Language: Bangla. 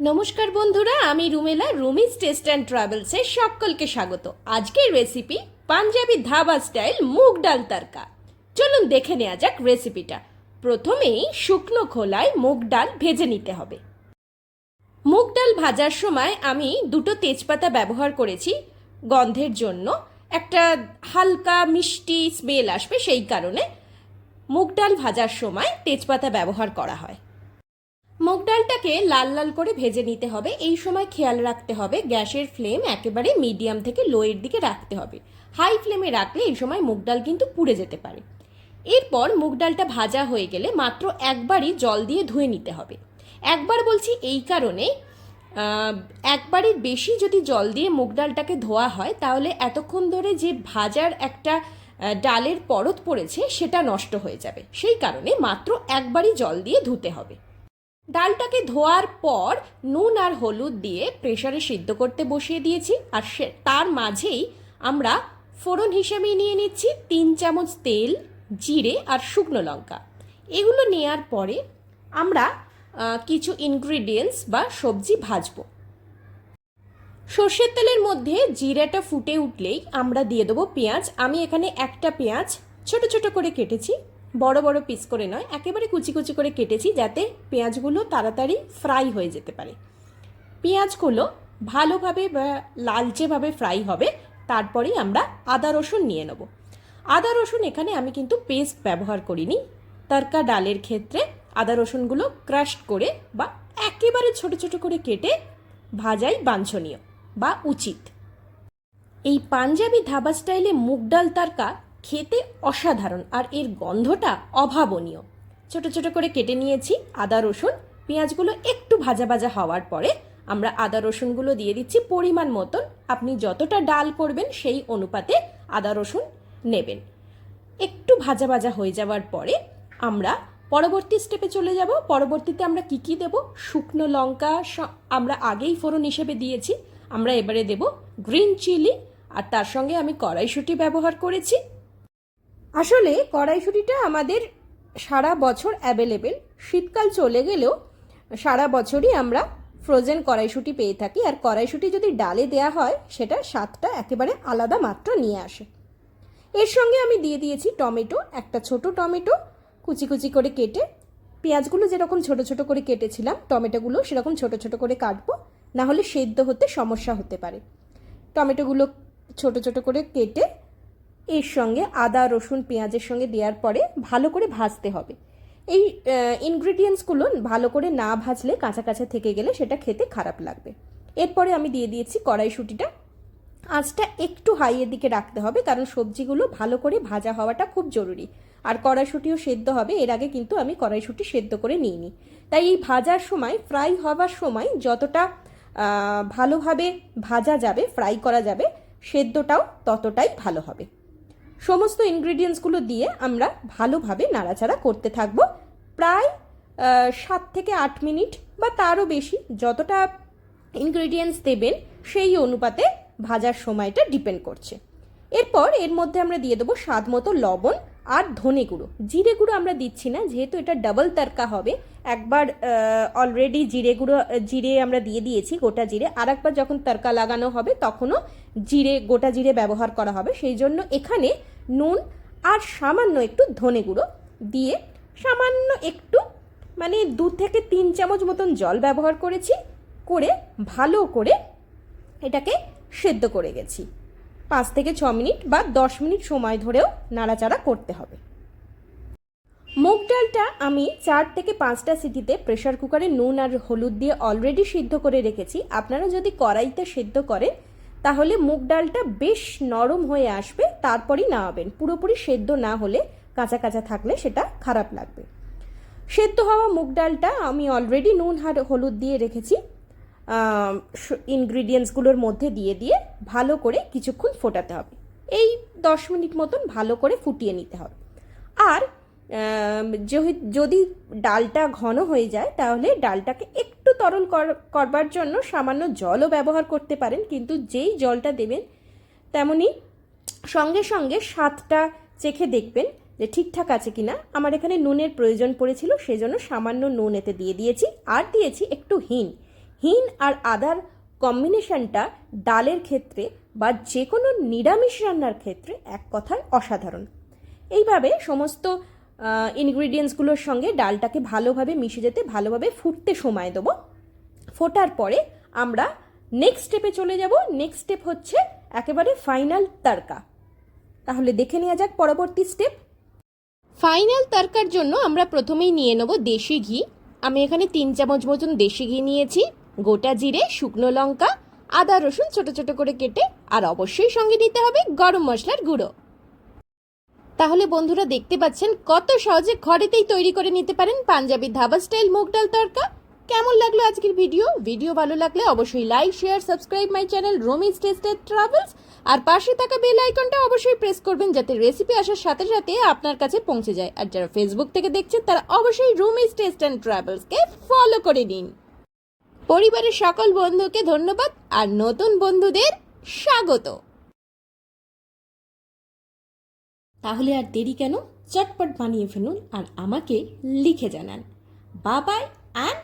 নমস্কার বন্ধুরা, আমি রুমেলা, রুমিজ টেস্ট অ্যান্ড ট্রাভেলসে সকলকে স্বাগত। আজকের রেসিপি পাঞ্জাবি ধাবা স্টাইল মুগ ডাল তারকা। চলুন দেখে নেওয়া যাক রেসিপিটা প্রথমেই শুকনো খোলায় মুগ ডাল ভেজে নিতে হবে। মুগ ডাল ভাজার সময় আমি দুটো তেজপাতা ব্যবহার করেছি। গন্ধের জন্য একটা হালকা মিষ্টি স্মেল আসবে সেই কারণে। মুগ ডাল ভাজার সময় তেজপাতা ব্যবহার করা হয়। মুগ ডালটাকে লাল লাল করে ভেজে নিতে হবে। এই সময় খেয়াল রাখতে হবে, গ্যাসের ফ্লেম একেবারে মিডিয়াম থেকে লোয়ের দিকে রাখতে হবে। হাই ফ্লেমে রাখলে এই সময় মুগ ডাল কিন্তু পুড়ে যেতে পারে। এরপর মুগ ডালটা ভাজা হয়ে গেলে মাত্র একবারই জল দিয়ে ধুয়ে নিতে হবে। একবার বলছি এই কারণে একবারের বেশি যদি জল দিয়ে মুগ ডালটাকে ধোয়া হয়, তাহলে এতক্ষণ ধরে যে ভাজার একটা ডালের পরত পড়েছে, সেটা নষ্ট হয়ে যাবে। সেই কারণে মাত্র একবারই জল দিয়ে ধুতে হবে। ডালটাকে ধোয়ার পর নুন আর হলুদ দিয়ে প্রেসারে সিদ্ধ করতে বসিয়ে দিয়েছি আর সে, তার মাঝেই আমরা ফোড়ন হিসেবে নিয়ে নিচ্ছি তিন চামচ তেল, জিরে আর শুকনো লঙ্কা। এগুলো নেয়ার পরে আমরা কিছু ইনগ্রিডিয়েন্টস বা সবজি ভাজবো। সর্ষের তেলের মধ্যে জিরাটা ফুটে উঠলেই আমরা দিয়ে দেবো পেঁয়াজ। আমি এখানে একটা পেঁয়াজ ছোট ছোট করে কেটেছি। বড় বড় পিস করে নয়, একেবারে কুচি কুচি করে কেটেছি যাতে পেঁয়াজগুলো তাড়াতাড়ি ফ্রাই হয়ে যেতে পারে। পেঁয়াজগুলো ভালোভাবে লালচেভাবে ফ্রাই হবে তারপরেই আমরা আদা রসুন নিয়ে নেব। আদা রসুন এখানে আমি কিন্তু পেস্ট ব্যবহার করিনি। তরকা ডালের ক্ষেত্রে আদা রসুনগুলো ক্রাশ করে বা একেবারে ছোট ছোট করে কেটে ভাজাই বাঞ্ছনীয় বা উচিত। এই পাঞ্জাবি ধাবা স্টাইলে মুগ ডাল তারকা খেতে অসাধারণ আর এর গন্ধটা অভাবনীয়। ছোট ছোট করে কেটে নিয়েছি আদা, রসুন, পেঁয়াজগুলো একটু ভাজা ভাজা হওয়ার পরে আমরা আদা, রসুনগুলো দিয়ে দিচ্ছি পরিমাণ মতন। আপনি যতটা ডাল করবেন সেই অনুপাতে আদা, রসুন নেবেন। একটু ভাজা ভাজা হয়ে যাওয়ার পরে আমরা পরবর্তী স্টেপে চলে যাব। পরবর্তীতে আমরা কি কি দেব? শুকনো লঙ্কা আমরা আগেই ফোড়ন হিসেবে দিয়েছি। আমরা এবারে দেব গ্রিন চিলি আর তার সঙ্গে আমি কড়াইশুঁটি ব্যবহার করেছি। আসলে কড়াইশুঁটিটা আমাদের সারা বছর অ্যাভেলেবেল শীতকাল চলে গেলেও সারা বছরই আমরা ফ্রোজেন কড়াইশুঁটি পেয়ে থাকি। আর কড়াইশুঁটি যদি ডালে দেয়া হয়, সেটা স্বাদটা একেবারে আলাদা মাত্রা নিয়ে আসে। এর সঙ্গে আমি দিয়ে দিয়েছি টমেটো, একটা ছোট টমেটো, কুচি কুচি করে কেটে। পেঁয়াজগুলো যেরকম ছোট ছোট করে কেটেছিলাম, টমেটোগুলো সেরকম ছোট ছোট করে কাটবো। না হলে সেদ্ধ হতে সমস্যা হতে পারে। টমেটোগুলো ছোট ছোট করে কেটে এর সঙ্গে আদা, রসুন, পেঁয়াজের সঙ্গে দেওয়ার পরে ভালো করে ভাজতে হবে। এই ইনগ্রিডিয়েন্টসগুলো ভালো করে না ভাজলে কাঁচা কাঁচা থেকে গেলে সেটা খেতে খারাপ লাগবে। এরপরে আমি দিয়ে দিয়েছি কড়াইশুঁটিটা। আঁচটা একটু হাইয়ের দিকে রাখতে হবে কারণ সবজিগুলো ভালো করে ভাজা হওয়াটা খুব জরুরি। আর কড়াইশুঁটিও সেদ্ধ হবে, এর আগে কিন্তু আমি কড়াইশুঁটি সেদ্ধ করে নিইনি। তাই এই ভাজার সময় ফ্রাই হওয়ার সময় যতটা ভালোভাবে ভাজা যাবে ফ্রাই করা যাবে, সেদ্ধটাও ততটাই ভালো হবে। সমস্ত ইনগ্রিডিয়েন্টসগুলো দিয়ে আমরা ভালোভাবে নাড়াচাড়া করতে থাকব। প্রায় সাত থেকে আট মিনিট বা তারও বেশি যতটা ইনগ্রিডিয়েন্টস দেবেন, সেই অনুপাতে ভাজার সময়টা ডিপেন্ড করছে। এরপর এর মধ্যে আমরা দিয়ে দেবো স্বাদ মতো লবণ আর ধনে গুঁড়ো। জিরে গুঁড়ো আমরা দিচ্ছি না, যেহেতু এটা ডাবল তরকা হবে একবার অলরেডি জিরে গুঁড়ো, জিরে আমরা দিয়ে দিয়েছি, গোটা জিরে। আর একবার যখন তরকা লাগানো হবে, তখনও জিরে, গোটা জিরে ব্যবহার করা হবে। সেই জন্য এখানে নুন আর সামান্য একটু ধনে গুঁড়ো দিয়ে সামান্য একটু মানে দু থেকে তিন চামচ মতন জল ব্যবহার করেছি, করে ভালো করে এটাকে সেদ্ধ করে গেছি। পাঁচ থেকে ছ মিনিট বা দশ মিনিট সময় ধরেও নাড়াচাড়া করতে হবে। মুগ ডালটা আমি চার থেকে পাঁচটা সিটিতে প্রেশার কুকারে নুন আর হলুদ দিয়ে অলরেডি সিদ্ধ করে রেখেছি। আপনারা যদি কড়াইতে সিদ্ধ করেন, তাহলে মুগ ডালটা বেশ নরম হয়ে আসবে, তারপরই নামাবেন। পুরোপুরি সেদ্ধ না হলে কাঁচা কাঁচা থাকলে সেটা খারাপ লাগবে। সেদ্ধ হওয়া মুগ ডালটা আমি অলরেডি নুন আর হলুদ দিয়ে রেখেছি। ইনগ্রিডিয়েন্টসগুলোর মধ্যে দিয়ে দিয়ে ভালো করে কিছুক্ষণ ফোটাতে হবে। এই দশ মিনিট মতন ভালো করে ফুটিয়ে নিতে হবে। আর যদি- ডালটা ঘন হয়ে যায়, তাহলে ডালটাকে একটু তরল কর- করবার জন্য সামান্য জলও ব্যবহার করতে পারেন, কিন্তু যেই জলটা দেবেন, তেমনি সঙ্গে সঙ্গে স্বাদটা চেখে দেখবেন যে ঠিকঠাক আছে কিনা। আমার এখানে নুনের প্রয়োজন পড়েছিল, সেজন্য সামান্য নুন এতে দিয়ে দিয়েছি। আর দিয়েছি একটু হিং। হিন আর আদার কম্বিনেশনটা ডালের ক্ষেত্রে বা যে কোনো নিরামিষ রান্নার ক্ষেত্রে এক কথায় অসাধারণ। এইভাবে সমস্ত ইনগ্রিডিয়েন্টসগুলোর সঙ্গে ডালটাকে ভালোভাবে মিশে যেতে, ভালোভাবে ফুটতে সময় দেবো। ফোটার পরে আমরা নেক্সট স্টেপে চলে যাব। নেক্সট স্টেপ হচ্ছে একেবারে ফাইনাল তারকা তাহলে দেখে নেওয়া যাক পরবর্তী স্টেপ ফাইনাল তারকার জন্য আমরা প্রথমেই নিয়ে নেব দেশি ঘি। আমি এখানে তিন চামচ মতন দেশি ঘি নিয়েছি। গোটা জিরে, শুকনো লঙ্কা, আদা রসুন ছোট ছোট করে কেটে, আর অবশ্যই সঙ্গে নিতে হবে গরম মশলার গুঁড়ো। তাহলে বন্ধুরা দেখতে পাচ্ছেন কত সহজে ঘরেতেই তৈরি করে নিতে পারেন পাঞ্জাবি ধাবা স্টাইল মুগ ডাল তরকা কেমন লাগল আজকের ভিডিও? ভিডিও ভালো লাগলে অবশ্যই like share subscribe my channel Romij tested travels আর পাশে থাকা বেল আইকনটা অবশ্যই প্রেস করবেন যাতে রেসিপি আসার সাথে সাথে আপনার কাছে পৌঁছে যায়। আর যারা ফেসবুক থেকে দেখছেন, তারা অবশ্যই রুমিজ টেস্ট অ্যান্ড ট্রাভেলসকে ফলো করে নিন। পরিবারের সকল বন্ধুকে ধন্যবাদ। আর নতুন বন্ধুদের স্বাগত। তাহলে আর দেরি কেন? চটপট বানিয়ে ফেলুন আর আমাকে লিখে জানান। বাবাই অ্যান্ড